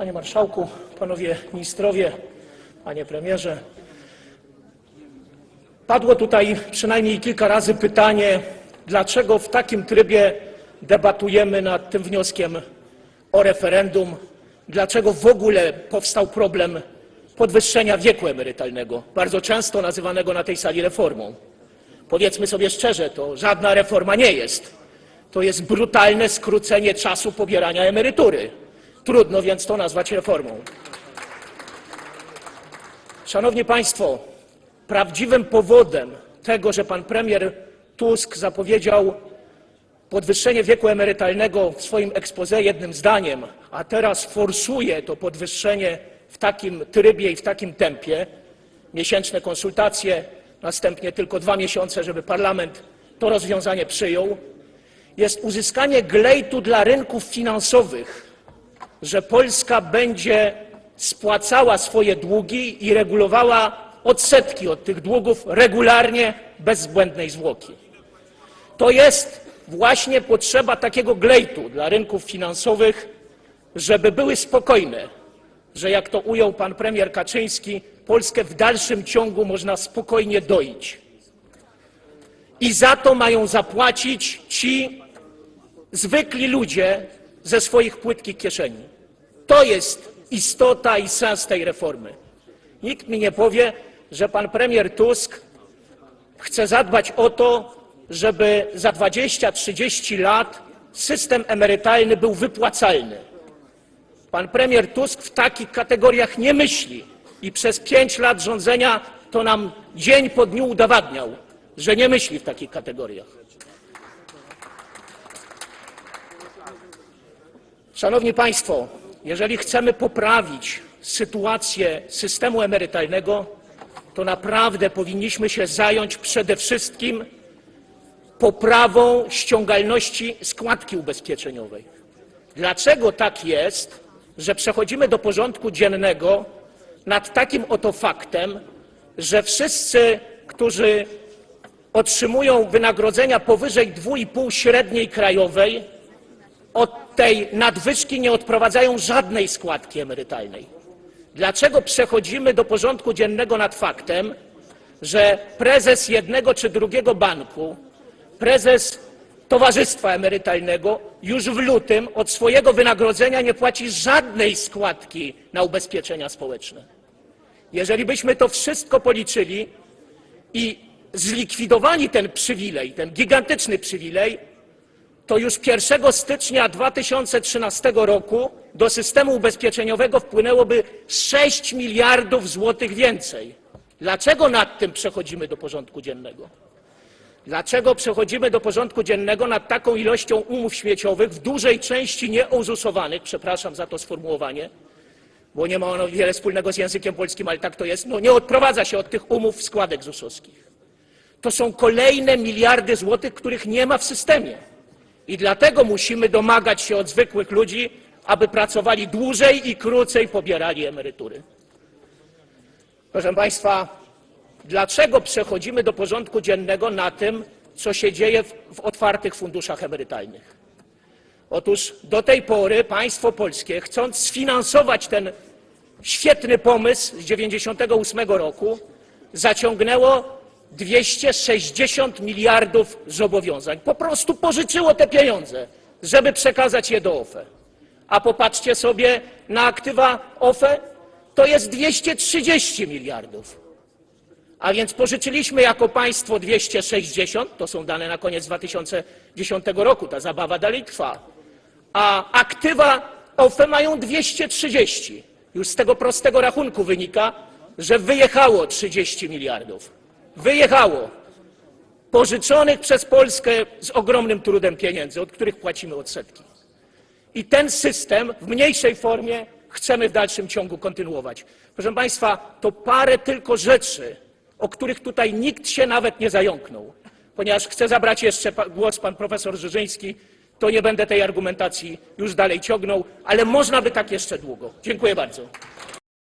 Panie Marszałku, Panowie Ministrowie, Panie Premierze. Padło tutaj przynajmniej kilka razy pytanie, dlaczego w takim trybie debatujemy nad tym wnioskiem o referendum, dlaczego w ogóle powstał problem podwyższenia wieku emerytalnego, bardzo często nazywanego na tej sali reformą. Powiedzmy sobie szczerze, to żadna reforma nie jest. To jest brutalne skrócenie czasu pobierania emerytury. Trudno więc to nazwać reformą. Szanowni Państwo, prawdziwym powodem tego, że pan premier Tusk zapowiedział podwyższenie wieku emerytalnego w swoim expose jednym zdaniem, a teraz forsuje to podwyższenie w takim trybie i w takim tempie, miesięczne konsultacje, następnie tylko dwa miesiące, żeby parlament to rozwiązanie przyjął, jest uzyskanie glejtu dla rynków finansowych, że Polska będzie spłacała swoje długi i regulowała odsetki od tych długów regularnie, bez zbędnej zwłoki. To jest właśnie potrzeba takiego glejtu dla rynków finansowych, żeby były spokojne, że jak to ujął pan premier Kaczyński, Polskę w dalszym ciągu można spokojnie doić. I za to mają zapłacić ci zwykli ludzie ze swoich płytkich kieszeni. To jest istota i sens tej reformy. Nikt mi nie powie, że pan premier Tusk chce zadbać o to, żeby za 20-30 lat system emerytalny był wypłacalny. Pan premier Tusk w takich kategoriach nie myśli i przez pięć lat rządzenia to nam dzień po dniu udowadniał, że nie myśli w takich kategoriach. Szanowni Państwo, jeżeli chcemy poprawić sytuację systemu emerytalnego, to naprawdę powinniśmy się zająć przede wszystkim poprawą ściągalności składki ubezpieczeniowej. Dlaczego tak jest, że przechodzimy do porządku dziennego nad takim oto faktem, że wszyscy, którzy otrzymują wynagrodzenia powyżej 2,5 średniej krajowej, od tej nadwyżki nie odprowadzają żadnej składki emerytalnej. Dlaczego przechodzimy do porządku dziennego nad faktem, że prezes jednego czy drugiego banku, prezes towarzystwa emerytalnego już w lutym od swojego wynagrodzenia nie płaci żadnej składki na ubezpieczenia społeczne? Jeżeli byśmy to wszystko policzyli i zlikwidowali ten przywilej, ten gigantyczny przywilej, to już 1 stycznia 2013 roku do systemu ubezpieczeniowego wpłynęłoby 6 miliardów złotych więcej. Dlaczego nad tym przechodzimy do porządku dziennego? Dlaczego przechodzimy do porządku dziennego nad taką ilością umów śmieciowych, w dużej części nieuzusowanych, przepraszam za to sformułowanie, bo nie ma ono wiele wspólnego z językiem polskim, ale tak to jest, no nie odprowadza się od tych umów składek ZUS-owskich. To są kolejne miliardy złotych, których nie ma w systemie. I dlatego musimy domagać się od zwykłych ludzi, aby pracowali dłużej i krócej pobierali emerytury. Proszę Państwa, dlaczego przechodzimy do porządku dziennego na tym, co się dzieje w, otwartych funduszach emerytalnych? Otóż do tej pory państwo polskie, chcąc sfinansować ten świetny pomysł z 1998 roku, zaciągnęło 260 miliardów zobowiązań. Po prostu pożyczyło te pieniądze, żeby przekazać je do OFE. A popatrzcie sobie na aktywa OFE, to jest 230 miliardów. A więc pożyczyliśmy jako państwo 260, to są dane na koniec 2010 roku, ta zabawa dalej trwa. A aktywa OFE mają 230. Już z tego prostego rachunku wynika, że wyjechało 30 miliardów. Wyjechało. Pożyczonych przez Polskę z ogromnym trudem pieniędzy, od których płacimy odsetki. I ten system w mniejszej formie chcemy w dalszym ciągu kontynuować. Proszę Państwa, to parę tylko rzeczy, o których tutaj nikt się nawet nie zająknął. Ponieważ chce zabrać jeszcze głos pan profesor Żyżyński, to nie będę tej argumentacji już dalej ciągnął, ale można by tak jeszcze długo. Dziękuję bardzo.